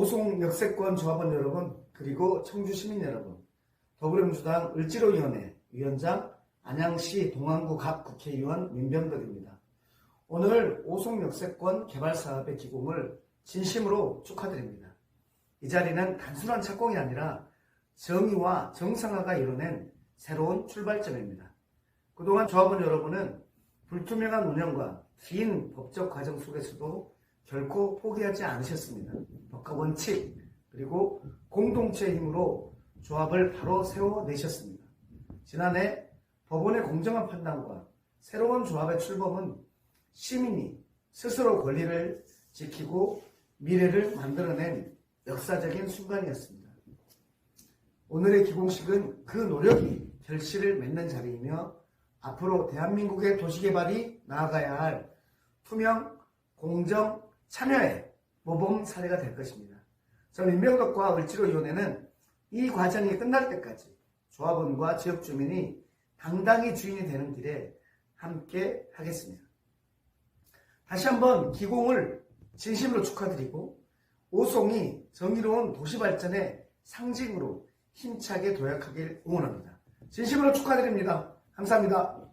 오송 역세권 조합원 여러분, 그리고 청주 시민 여러분, 더불어민주당 을지로위원회 위원장 안양시 동안구 갑 국회의원 민병덕입니다. 오늘 오송 역세권 개발 사업의 기공을 진심으로 축하드립니다. 이 자리는 단순한 착공이 아니라 정의와 정상화가 이뤄낸 새로운 출발점입니다. 그동안 조합원 여러분은 불투명한 운영과 긴 법적 과정 속에서도 결코 포기하지 않으셨습니다. 법과 원칙 그리고 공동체의 힘으로 조합을 바로 세워내셨습니다. 지난해 법원의 공정한 판단과 새로운 조합의 출범은 시민이 스스로 권리를 지키고 미래를 만들어낸 역사적인 순간이었습니다. 오늘의 기공식은 그 노력이 결실을 맺는 자리이며 앞으로 대한민국의 도시개발이 나아가야 할 투명, 공정, 참여의 모범 사례가 될 것입니다. 저는 임명덕과 을지로위원회는 이 과정이 끝날 때까지 조합원과 지역 주민이 당당히 주인이 되는 길에 함께 하겠습니다. 다시 한번 기공을 진심으로 축하드리고 오송이 정의로운 도시 발전의 상징으로 힘차게 도약하길 응원합니다. 진심으로 축하드립니다. 감사합니다.